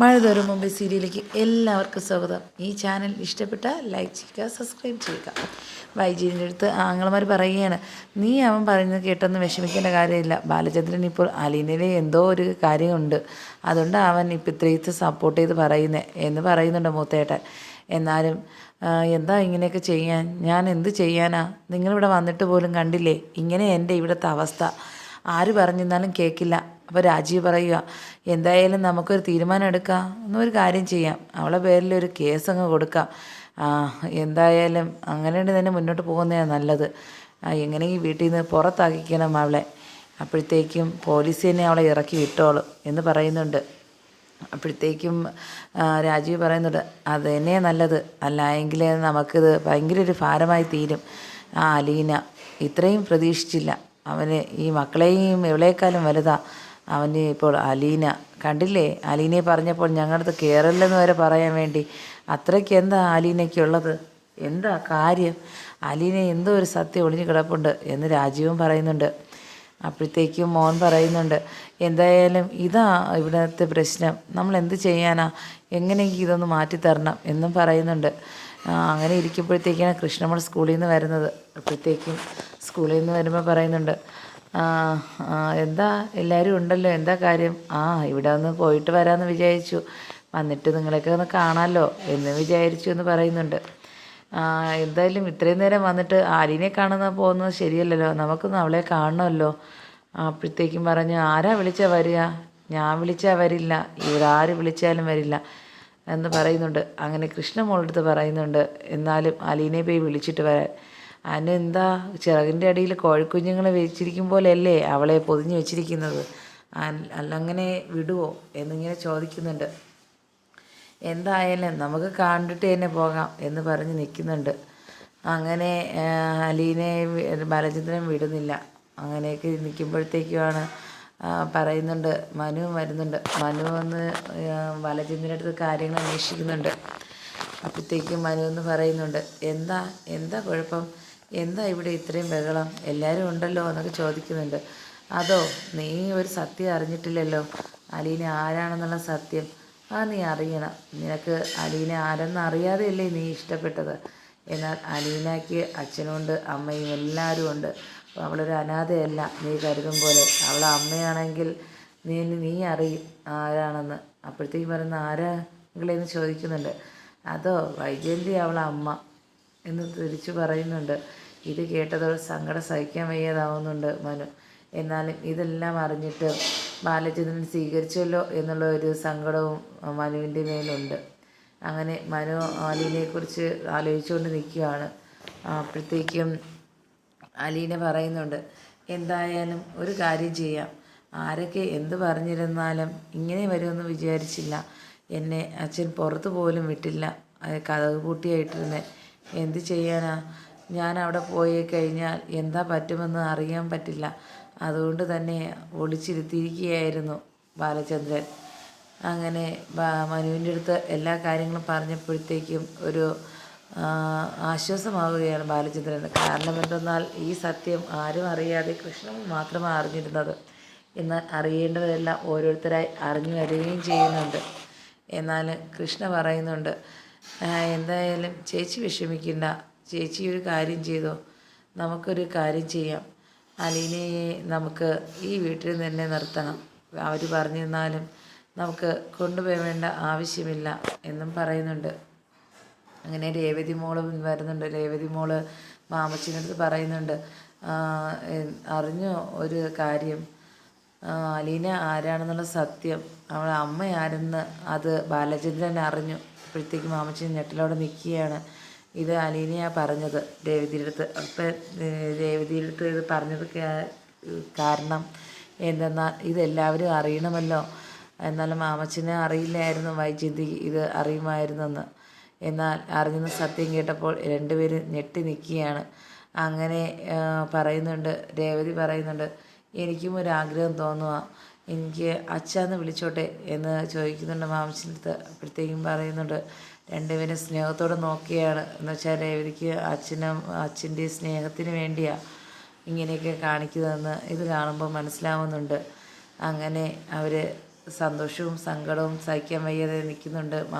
മഴ തോറും മുമ്പ് സീരിയലിലേക്ക് എല്ലാവർക്കും സ്വാഗതം. ഈ ചാനൽ ഇഷ്ടപ്പെട്ട ലൈക്ക് ചെയ്യുക സബ്സ്ക്രൈബ് ചെയ്യുക. വൈജീന്റെ അടുത്ത് ആങ്ങളമാർ പറയുകയാണ് നീ അവൻ പറയുന്നത് കേട്ടൊന്നും വിഷമിക്കേണ്ട കാര്യമില്ല. ബാലചന്ദ്രൻ ഇപ്പോൾ അലീനയിലെ എന്തോ ഒരു കാര്യമുണ്ട്. അതുകൊണ്ട് അവൻ ഇപ്പം ഇത്രയും സപ്പോർട്ട് ചെയ്ത് പറയുന്നത് എന്ന് പറയുന്നുണ്ട് മൂത്തേട്ടൻ. എന്നാലും എന്താ ഇങ്ങനെയൊക്കെ ചെയ്യാൻ? ഞാൻ എന്ത് ചെയ്യാനാ? നിങ്ങളിവിടെ വന്നിട്ട് പോലും കണ്ടില്ലേ? ഇങ്ങനെ എന്റെ ഇവിടുത്തെ അവസ്ഥ. ആര് പറഞ്ഞിരുന്നാലും കേൾക്കില്ല അപ്പോൾ രാജീവ് പറയുക എന്തായാലും നമുക്കൊരു തീരുമാനം എടുക്കാം. എന്നൊരു കാര്യം ചെയ്യാം. അവളെ പേരിൽ ഒരു കേസ് അങ്ങ് കൊടുക്കാം. എന്തായാലും അങ്ങനെ തന്നെ മുന്നോട്ട് പോകുന്നതാണ് നല്ലത്. എങ്ങനെ ഈ വീട്ടിൽ നിന്ന് പുറത്താക്കിക്കണം അവളെ? അപ്പോഴത്തേക്കും പോലീസ് തന്നെ അവളെ ഇറക്കി വിട്ടോളും എന്ന് പറയുന്നുണ്ട്. അപ്പോഴത്തേക്കും രാജീവ് പറയുന്നുണ്ട് അത് തന്നെ നല്ലത്. അല്ല എങ്കിൽ നമുക്കിത് ഭയങ്കര ഒരു ഭാരമായി തീരും. ആ അലീന ഇത്രയും പ്രതീക്ഷിച്ചില്ല. അവന് ഈ മക്കളെയും ഇവളേക്കാളും വലുതാ. അവന് ഇപ്പോൾ അലീന കണ്ടില്ലേ? അലീനയെ പറഞ്ഞപ്പോൾ ഞങ്ങളുടെ അടുത്ത് കയറില്ലെന്ന് വരെ പറയാൻ വേണ്ടി. അത്രയ്ക്ക് എന്താ അലീനയ്ക്കുള്ളത്? എന്താ കാര്യം? അലീന എന്തോ ഒരു സത്യം ഒളിഞ്ഞു കിടപ്പുണ്ട് എന്ന് രാജീവും പറയുന്നുണ്ട്. അപ്പോഴത്തേക്കും മോൻ പറയുന്നുണ്ട് എന്തായാലും ഇതാ ഇവിടുത്തെ പ്രശ്നം. നമ്മൾ എന്ത് ചെയ്യാനാ? എങ്ങനെയെങ്കിലും ഇതൊന്ന് മാറ്റിത്തരണം എന്നും പറയുന്നുണ്ട്. അങ്ങനെ ഇരിക്കുമ്പോഴത്തേക്കാണ് കൃഷ്ണമ്മൾ സ്കൂളിൽ നിന്ന് വരുന്നത്. അപ്പോഴത്തേക്കും സ്കൂളിൽ നിന്ന് വരുമ്പോൾ പറയുന്നുണ്ട് "ആ, ആ, എന്താ? എല്ലാവരും ഉണ്ടല്ലോ എന്താ കാര്യം? ആ ഇവിടെ ഒന്ന് പോയിട്ട് വരാമെന്ന് വിചാരിച്ചു. വന്നിട്ട് നിങ്ങളെയൊക്കെ ഒന്ന് കാണാമല്ലോ എന്ന് വിചാരിച്ചു എന്ന് പറയുന്നുണ്ട്. എന്തായാലും ഇത്രയും നേരം വന്നിട്ട് ആലിനെ കാണുന്ന പോകുന്നത് ശരിയല്ലല്ലോ. നമുക്കൊന്ന് അവളെ കാണണമല്ലോ. അപ്പോഴത്തേക്കും പറഞ്ഞു ആരാ വിളിച്ചാൽ വരിക? ഞാൻ വിളിച്ചാൽ വരില്ല. ഇവിടെ ആര് വിളിച്ചാലും വരില്ല. എന്ന് പറയുന്നുണ്ട്. അങ്ങനെ കൃഷ്ണമോളടുത്ത് പറയുന്നുണ്ട്. എന്നാലും അലീനെ പോയി വിളിച്ചിട്ട് വരാൻ അതിന് എന്താ ചിറകിന്റെ അടിയിൽ കോഴിക്കുഞ്ഞുങ്ങളെ വെച്ചിരിക്കും പോലെയല്ലേ അവളെ പൊതിഞ്ഞു വെച്ചിരിക്കുന്നത്? അല്ലങ്ങനെ വിടുവോ? എന്നിങ്ങനെ ചോദിക്കുന്നുണ്ട്. എന്തായാലും നമുക്ക് കണ്ടിട്ട് തന്നെ പോകാം എന്ന് പറഞ്ഞ് നിൽക്കുന്നുണ്ട്. അങ്ങനെ അലീനെ ബാലചന്ദ്രൻ വിടുന്നില്ല. അങ്ങനെയൊക്കെ നിൽക്കുമ്പോഴത്തേക്കുമാണ് പറയുന്നുണ്ട്. മനു വരുന്നുണ്ട്. മനു വന്ന് ബാലചന്ദ്രന്റെ അടുത്ത് കാര്യങ്ങൾ അന്വേഷിക്കുന്നുണ്ട്. അപ്പോഴത്തേക്കും മനു എന്ന് പറയുന്നുണ്ട്. എന്താ എന്താ കുഴപ്പം? എന്താ ഇവിടെ ഇത്രയും ബഹളം? എല്ലാവരും ഉണ്ടല്ലോ എന്നൊക്കെ ചോദിക്കുന്നുണ്ട്. അതോ നീ ഒരു സത്യം അറിഞ്ഞിട്ടില്ലല്ലോ? അലീന ആരാണെന്നുള്ള സത്യം. ആ നീ അറിയണം. നിനക്ക് അലീന ആരെന്ന് അറിയാതെയല്ലേ നീ ഇഷ്ടപ്പെട്ടത്? എന്നാൽ അലീനയ്ക്ക് അച്ഛനുണ്ട് അമ്മയും എല്ലാവരും ഉണ്ട്. അവളൊരു അനാഥയല്ല നീ കരുതും പോലെ. അവളെ അമ്മയാണെങ്കിൽ നീ നീ അറിയും ആരാണെന്ന്. അപ്പോഴത്തേക്ക് പറയുന്ന ആരാങ്ങളെന്ന് ചോദിക്കുന്നുണ്ട്. അതോ വൈജയന്തി അവളെ അമ്മ എന്ന് തിരിച്ചു പറയുന്നുണ്ട്. ഇത് കേട്ടതോടെ സങ്കടം സഹിക്കാൻ വയ്യാതാവുന്നുണ്ട് മനു. എന്നാലും ഇതെല്ലാം അറിഞ്ഞിട്ട് ബാലചന്ദ്രൻ സ്വീകരിച്ചല്ലോ എന്നുള്ള ഒരു സങ്കടവും മനുവിന്റെ മേലുണ്ട്. അങ്ങനെ മനു അലീനെക്കുറിച്ച് ആലോചിച്ചുകൊണ്ട് നിൽക്കുകയാണ്. അപ്പോഴത്തേക്കും അലീന പറയുന്നുണ്ട് എന്തായാലും ഒരു കാര്യം ചെയ്യാം. ആരൊക്കെ എന്ത് പറഞ്ഞിരുന്നാലും ഇങ്ങനെ വരുമെന്ന് വിചാരിച്ചില്ല. എന്നെ അച്ഛൻ പുറത്ത് പോലും വിട്ടില്ല. കഥക് പൂട്ടിയായിട്ടിരുന്നെ. എന്ത് ചെയ്യാനാ? ഞാൻ അവിടെ പോയി കഴിഞ്ഞാൽ എന്താ പറ്റുമെന്ന് അറിയാൻ പറ്റില്ല. അതുകൊണ്ട് തന്നെ ഒളിച്ചിരുത്തിയിരിക്കുകയായിരുന്നു ബാലചന്ദ്രൻ. അങ്ങനെ മനുവിന്റെ അടുത്ത് എല്ലാ കാര്യങ്ങളും പറഞ്ഞപ്പോഴത്തേക്കും ഒരു ആശ്വാസമാവുകയാണ് ബാലചന്ദ്രൻ കാരണം എന്തെന്നാൽ ഈ സത്യം ആരും അറിയാതെ കൃഷ്ണൻ മാത്രമാണ് അറിഞ്ഞിരുന്നത്. എന്നാൽ അറിയേണ്ടതെല്ലാം ഓരോരുത്തരായി അറിഞ്ഞു വരികയും ചെയ്യുന്നുണ്ട്. എന്നാൽ കൃഷ്ണ പറയുന്നുണ്ട് എന്തായാലും ചേച്ചി വിഷമിക്കണ്ട. ചേച്ചി ഒരു കാര്യം ചെയ്തോ? നമുക്കൊരു കാര്യം ചെയ്യാം. അലീനയെ നമുക്ക് ഈ വീട്ടിൽ തന്നെ നിർത്തണം. അവർ പറഞ്ഞിരുന്നാലും നമുക്ക് കൊണ്ടുപോകേണ്ട ആവശ്യമില്ല എന്നും പറയുന്നുണ്ട്. അങ്ങനെ രേവതി മോൾ വരുന്നുണ്ട്. രേവതി മോൾ മാമച്ചിനടുത്ത് പറയുന്നുണ്ട്. അറിഞ്ഞു ഒരു കാര്യം? അലീന ആരാണെന്നുള്ള സത്യം. അവളെ അമ്മ ആരെന്ന് അത് ബാലചന്ദ്രൻ അറിഞ്ഞു. ഇപ്പോഴത്തേക്ക് മാമച്ചൻ ഞെട്ടലോടെ നിൽക്കുകയാണ്. ഇത് അലീനയാ പറഞ്ഞത്. രേവതിയുടെ അടുത്ത്. അപ്പം രേവതിയുടെ അടുത്ത് ഇത് പറഞ്ഞത് കാരണം എന്തെന്നാൽ ഇതെല്ലാവരും അറിയണമല്ലോ. എന്നാലും മാമച്ചിനെ അറിയില്ലായിരുന്നു. വൈജയന്തി ഇത് അറിയുമായിരുന്നെന്ന്. എന്നാൽ അറിഞ്ഞെന്ന് സത്യം കേട്ടപ്പോൾ രണ്ടുപേരും ഞെട്ടി നിൽക്കുകയാണ്. അങ്ങനെ പറയുന്നുണ്ട്. രേവതി പറയുന്നുണ്ട് എനിക്കും ഒരു ആഗ്രഹം തോന്നുക എനിക്ക് അച്ഛന്ന് വിളിച്ചോട്ടെ എന്ന് ചോദിക്കുന്നുണ്ട് മാമച്ചിന്റെ അപ്പോഴത്തേക്കും പറയുന്നുണ്ട് രണ്ടുപേരും സ്നേഹത്തോടെ നോക്കിയാണ്. എന്ന് വെച്ചാൽ ഇവർക്ക് അച്ഛനും അച്ഛന്റെ സ്നേഹത്തിന് വേണ്ടിയാണ് ഇങ്ങനെയൊക്കെ കാണിക്കുന്നതെന്ന് ഇത് കാണുമ്പോൾ മനസ്സിലാവുന്നുണ്ട്. അങ്ങനെ അവർ സന്തോഷവും സങ്കടവും സഹിക്കാൻ വയ്യാതെ നിൽക്കുന്നുണ്ട്